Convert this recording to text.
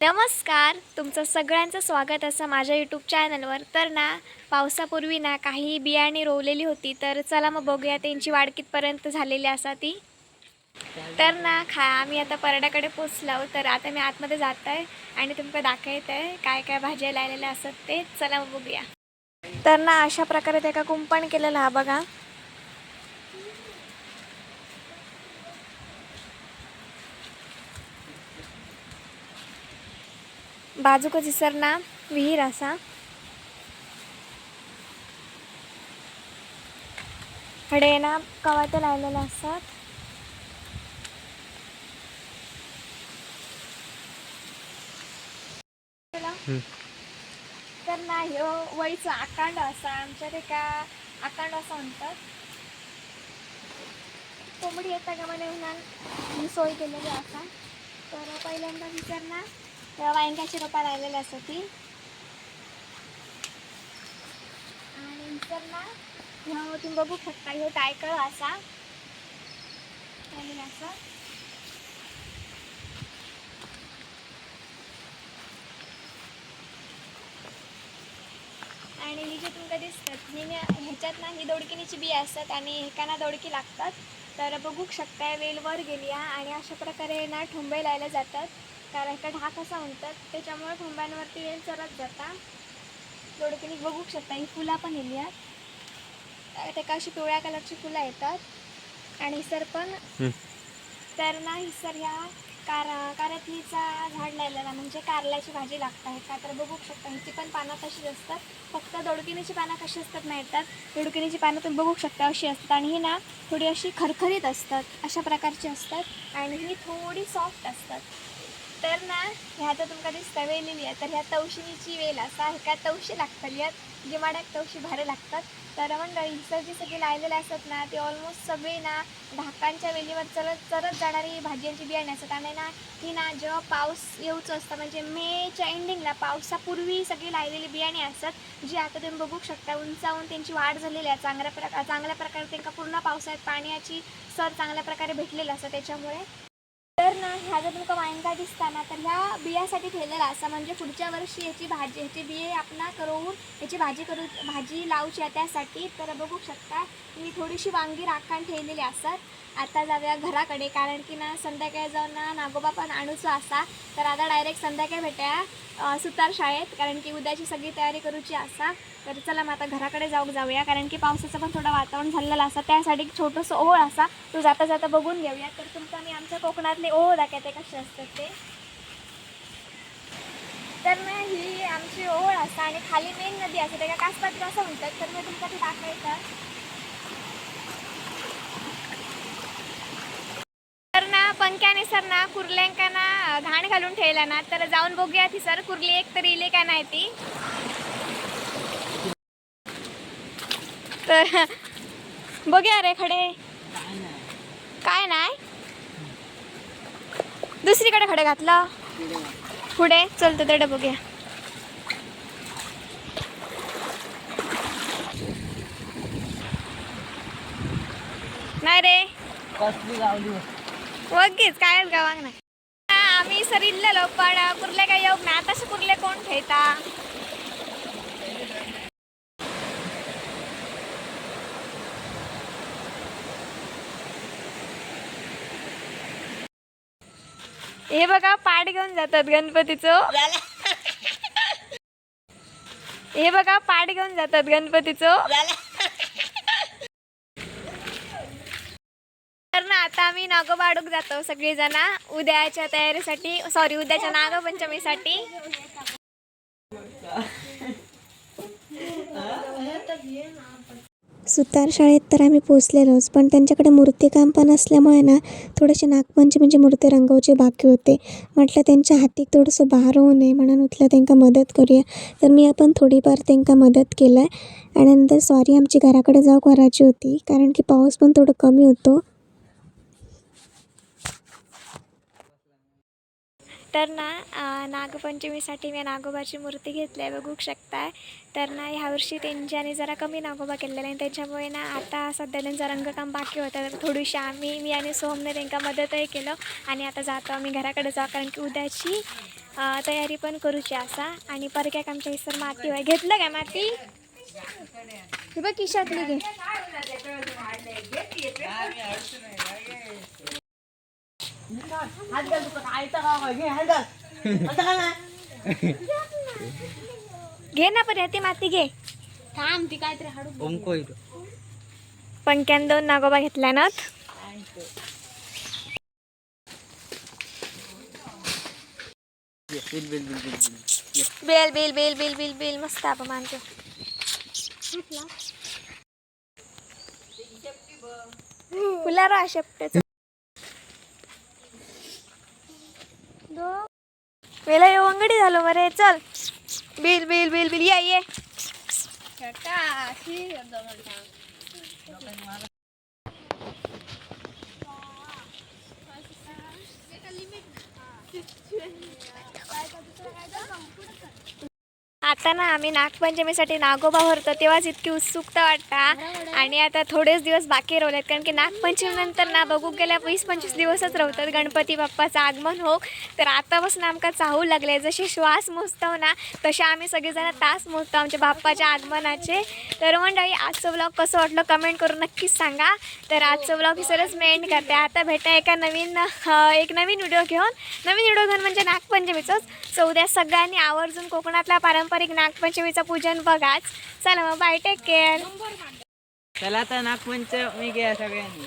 नमस्कार तुमचं सगळ्यांचं स्वागत असं माझ्या यूट्यूब चॅनलवर तर ना पावसापूर्वी ना काही बियाणे रोवलेली होती तर चला मग बघूया त्यांची वाढ कितपर्यंत झालेली असा ती. तर ना खा आम्ही आता परड्याकडे पोचलो तर आता मी आतमध्ये जात आहे आणि तुमका दाखवत आहे काय काय भाज्या लावलेल्या असतात ते. चला मग बघूया. तर ना अशा प्रकारे त्याका कुंपण केलेलं हा बघा. बाजूक दिसर ना विहीर असा. कडे ना कवाते लावलेले असतात. तर ना ह्यो वळीचो आकांड असा आमच्या ते का आकांड असं म्हणतात. कोंबडी येता का मला येऊन सोय केलेली असा. तर पहिल्यांदा विचार ना तेव्हा वांग्याची रोपा राहिलेली असतात ती. आणि नंतर ना ह्या तुम्ही बघू शकता ह्यो टायकळ असा. लावलेला असा. आणि ही जे तुमका दिसतात ही ह्याच्यात ना ही दोडकिनीची बी असतात आणि एकाना दोडकी लागतात. तर बघू शकताय वेल वर गेली आहे आणि अशा प्रकारे ना ठोंबे लायले जातात. कारण एका ढाक असा म्हणतात त्याच्यामुळे ठोंब्यांवरती वेल चरत जाता. दोडकिनी बघू शकता ही फुलं पण येली आहेत. त्याका अशी पिवळ्या कलरची फुलं येतात. आणि हिसर पण. तर ना हिसर ह्या कार कारथीचा झाड लायलेला म्हणजे कारल्याची भाजी लागतात का तर बघू शकता. ह्याची पण पानं तशीच असतात. फक्त दोडकिनीची पानं कशी असतात मिळतात दोडकिनीची पानं तुम्ही बघू शकता अशी असतात. आणि ही ना थोडी अशी खरखरीत असतात अशा प्रकारची असतात. आणि ही थोडी सॉफ्ट असतात. तर ना ह्या तर तुमका दिसता वेलेली आहे. तर ह्या तवशिनीची वेल असा ह्या तवशी लागतली आहेत गिमाड्याक तवशी भारी लागतात. तर मंडळी हिसर जी सगळी लायलेली असतात ना ते ऑलमोस्ट सगळी ना ढाकांच्या वेलीवर चलत चरत जाणारी भाज्यांची बियाणे असतात. आणि ना ही ना जेव्हा पाऊस येऊचं असतं म्हणजे मेच्या एंडिंगला पावसापूर्वी सगळी लायलेली बियाणे असतात जी आता तुम्ही बघू शकता उंचावून त्यांची वाढ झालेली आहे. चांगल्या प्रकार चांगल्या प्रकारे त्यांना पूर्ण पावसाळ्यात पाण्याची सर चांगल्या प्रकारे भेटलेलं असतं त्याच्यामुळे. ना ह्या जर तुमका वांगा दिसताना तर ह्या बियासाठी ठेवलेला असा. म्हणजे पुढच्या वर्षी याची भाजी ह्याची बिये आपण करून याची भाजी करू भाजी लावची आहे त्यासाठी. तर बघू शकता मी थोडीशी वांगी राखाण ठेवलेली असत. आता जाऊया घराकडे कारण की ना संध्याकाळी जाऊन ना नागोबा पण आणूचो असा. तर आता डायरेक्ट संध्याकाळी भेटूया सुतार शाळेत कारण की उद्याची सगळी तयारी करूची असा. तर चला मग आता घराकडे जाऊ जाऊया कारण की पावसाचं पण थोडं वातावरण झालेलं असा त्यासाठी एक छोटंसं ओळ असा. तो जाता जाता बघून घेऊया. तर तुमचा मी आमच्या कोकणातले ओळ दाखवते कसे असतात ते? तर ना ही आमची ओळ असा आणि खाली मेन नदी असते त्याला कासपात्र असं म्हणतात. तर मी तुमचा ते दाखवायचं. तर ना पंख्याने सर ना कुर्ल्यांका ना घाण घालून ठेवला ना तर जाऊन बघूया ती सर कुर्ली एक तरी इले का नाही ती? तर बघूया रे खडे. काय नाही? दुसरीकडे खडे घातलं. पुढे चलतं तेवढं बघूया नाही रे. वगीच कायच गावाक नाही आम्ही सर इल्लेलो पण कुर्ले काय येऊक ना आताशी कुर्ले कोण ठेवता हे बघा पाठ घेऊन जातात गणपतीचं. हे बघा पाठ घेऊन जातात गणपतीचं. तर ना आता आम्ही नागोबाडूक जातो सगळी जण उद्याच्या तयारीसाठी सॉरी उद्याच्या नागपंचमीसाठी. सुतार शाळेत तर आम्ही पोचलेलोच पण त्यांच्याकडे मूर्तीकाम पण असल्यामुळे ना थोडेसे नागपंचमीची म्हणजे मूर्ती रंगवचे बाकी होते. म्हटलं त्यांच्या हातीक थोडंसं भार होऊ नये म्हणून उठलं त्यांना मदत करूया. तर मी आपण थोडीफार त्यांना मदत केलं आहे आणि नंतर सॉरी आमची घराकडे जाऊ करायची होती कारण की पाऊस पण थोडं कमी होतो. तर ना नागपंचमीसाठी मी नागोबाची मूर्ती घेतली आहे बघू शकताय तर ना ह्यावर्षी त्यांच्याने जरा कमी नागोबा केलेला आहे त्याच्यामुळे ना आता सध्या त्यांचं रंगकाम बाकी होतं. तर थोडीशी आम्ही मी आणि सोहमने त्यांना मदतही केलं आणि आता जातो आम्ही घराकडे जाऊ कारण की उद्याची तयारी पण करूची असा. आणि परक्याक आमच्या इसर माती होय घेतलं काय माती? बघ किशातली घे. हात घाल तुका आयता का घे हात घाल आता का ना घे ना पर्या ती माती घे. थांब ती काहीतरी हाडू ओमको इथं. पंक्यान दोन नागोबा घेतल्या ना बिल बिल बिल बिल बिल. बेल बेल बेल बेल बेल बेल मस्त आपण मानतो फुलारा शेपटेच. वेला झालो बरे चल. बिल बिल बिल बिल ये ये. आता ना आम्ही नागपंचमीसाठी नागोबा भरतो तेव्हाच इतकी उत्सुकता वाटता. आणि आता थोडेच दिवस बाकी राहिलेत कारण की नागपंचमीनंतर ना बघू गेल्या वीस पंचवीस दिवसच राहतात गणपती बाप्पाचं आगमन हो तर आतापासून आमका चाहू लागले. जसे श्वास मोजतो ना तसे आम्ही सगळेजण तास मोजतो आमच्या बाप्पाच्या आगमनाचे. तर मंडळी आजचं ब्लॉग कसं वाटलं कमेंट करून नक्कीच सांगा. तर आजचं ब्लॉग सरच मी एंड करते. आता भेटा एका नवीन एक नवीन व्हिडिओ घेऊन. नवीन व्हिडिओ घेऊन म्हणजे नागपंचमीचंच. सो उद्या सगळ्यांनी आवर्जून कोकणातला पारंपरिक नागपंचमीचं पूजन बघाच. चला मग बाय टेक केअर चला आता नागपंचमी घ्या सगळ्यांनी.